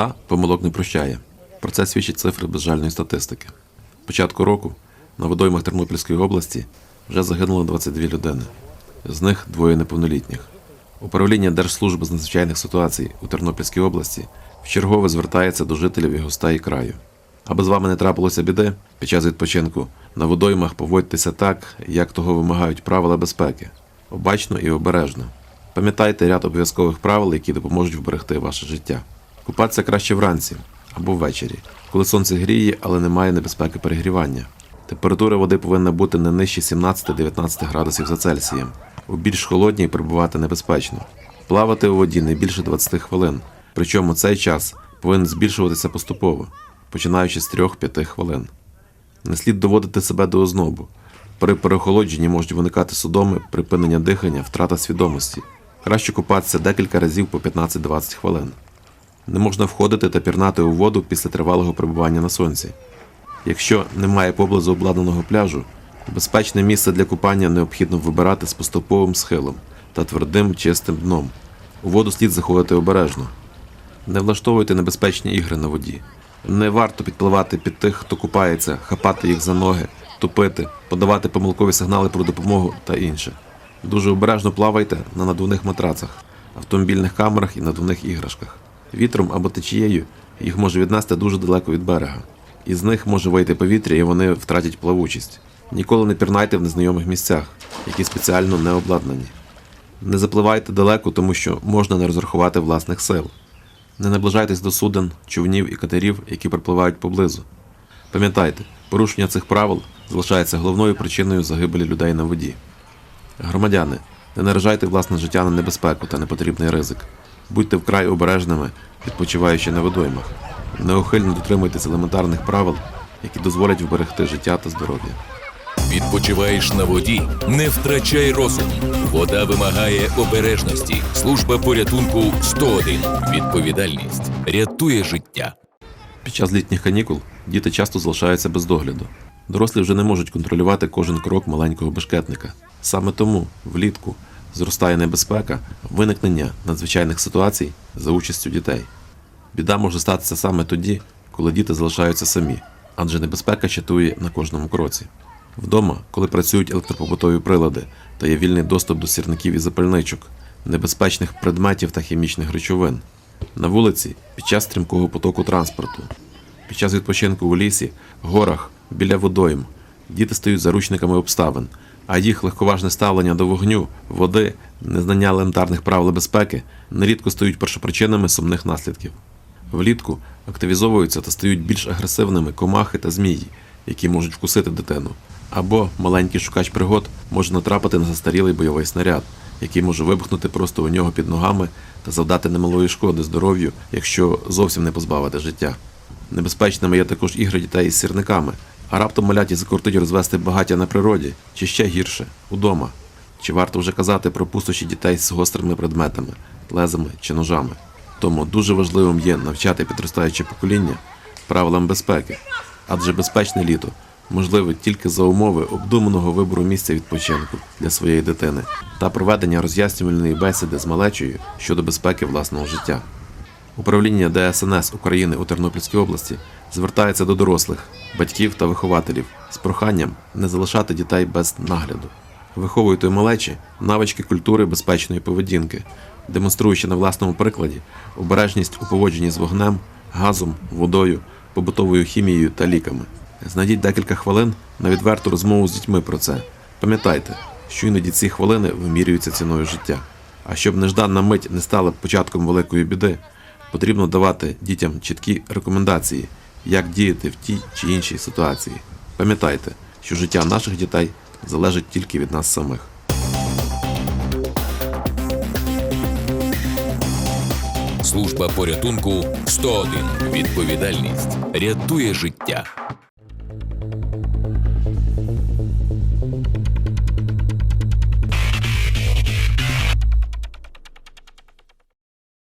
Вода помилок не прощає. Про це свідчать цифри безжальної статистики. Початку року на водоймах Тернопільської області вже загинуло 22 людини, з них двоє неповнолітніх. Управління Держслужби з надзвичайних ситуацій у Тернопільській області вчергове звертається до жителів і гостей краю. Аби з вами не трапилося біди, під час відпочинку на водоймах поводьтеся так, як того вимагають правила безпеки, обачно і обережно. Пам'ятайте ряд обов'язкових правил, які допоможуть вберегти ваше життя. Купатися краще вранці або ввечері, коли сонце гріє, але немає небезпеки перегрівання. Температура води повинна бути не нижче 17-19 градусів за Цельсієм. У більш холодній перебувати небезпечно. Плавати у воді не більше 20 хвилин. Причому цей час повинен збільшуватися поступово, починаючи з 3-5 хвилин. Не слід доводити себе до ознобу. При переохолодженні можуть виникати судоми, припинення дихання, втрата свідомості. Краще купатися декілька разів по 15-20 хвилин. Не можна входити та пірнати у воду після тривалого перебування на сонці. Якщо немає поблизу обладнаного пляжу, безпечне місце для купання необхідно вибирати з поступовим схилом та твердим чистим дном. У воду слід заходити обережно. Не влаштовуйте небезпечні ігри на воді. Не варто підпливати під тих, хто купається, хапати їх за ноги, тупити, подавати помилкові сигнали про допомогу та інше. Дуже обережно плавайте на надувних матрацах, автомобільних камерах і надувних іграшках. Вітром або течією їх може віднести дуже далеко від берега. Із них може вийти повітря і вони втратять плавучість. Ніколи не пірнайте в незнайомих місцях, які спеціально не обладнані. Не запливайте далеко, тому що можна не розрахувати власних сил. Не наближайтесь до суден, човнів і катерів, які припливають поблизу. Пам'ятайте, порушення цих правил залишається головною причиною загибелі людей на воді. Громадяни, не наражайте власне життя на небезпеку та непотрібний ризик. Будьте вкрай обережними, відпочиваючи на водоймах. Неухильно дотримуйтесь елементарних правил, які дозволять вберегти життя та здоров'я. Відпочиваєш на воді, не втрачай розум. Вода вимагає обережності. Служба порятунку 101. Відповідальність рятує життя. Під час літніх канікул діти часто залишаються без догляду. Дорослі вже не можуть контролювати кожен крок маленького бешкетника. Саме тому влітку зростає небезпека виникнення надзвичайних ситуацій за участю дітей. Біда може статися саме тоді, коли діти залишаються самі, адже небезпека чатує на кожному кроці. Вдома, коли працюють електропобутові прилади та є вільний доступ до сірників і запальничок, небезпечних предметів та хімічних речовин. На вулиці під час стрімкого потоку транспорту, під час відпочинку у лісі, горах, біля водойм, діти стають заручниками обставин, а їх легковажне ставлення до вогню, води, незнання елементарних правил безпеки нерідко стають першопричинами сумних наслідків. Влітку активізовуються та стають більш агресивними комахи та змії, які можуть вкусити дитину. Або маленький шукач пригод може натрапити на застарілий бойовий снаряд, який може вибухнути просто у нього під ногами та завдати немалої шкоди здоров'ю, якщо зовсім не позбавити життя. Небезпечними є також ігри дітей із сірниками, а раптом маляті закортить розвести багаття на природі, чи ще гірше удома. Чи варто вже казати про пустощі дітей з гострими предметами, лезами чи ножами? Тому дуже важливим є навчати підростаюче покоління правилам безпеки, адже безпечне літо можливе тільки за умови обдуманого вибору місця відпочинку для своєї дитини та проведення роз'яснювальної бесіди з малечою щодо безпеки власного життя. Управління ДСНС України у Тернопільській області звертається до дорослих, батьків та вихователів з проханням не залишати дітей без нагляду. Виховуйте у малечі навички культури безпечної поведінки, демонструючи на власному прикладі обережність у поводженні з вогнем, газом, водою, побутовою хімією та ліками. Знайдіть декілька хвилин на відверту розмову з дітьми про це. Пам'ятайте, що іноді ці хвилини вимірюються ціною життя. А щоб нежданна мить не стала початком великої біди, потрібно давати дітям чіткі рекомендації, як діяти в тій чи іншій ситуації. Пам'ятайте, що життя наших дітей залежить тільки від нас самих. Служба порятунку 101. Відповідальність рятує життя.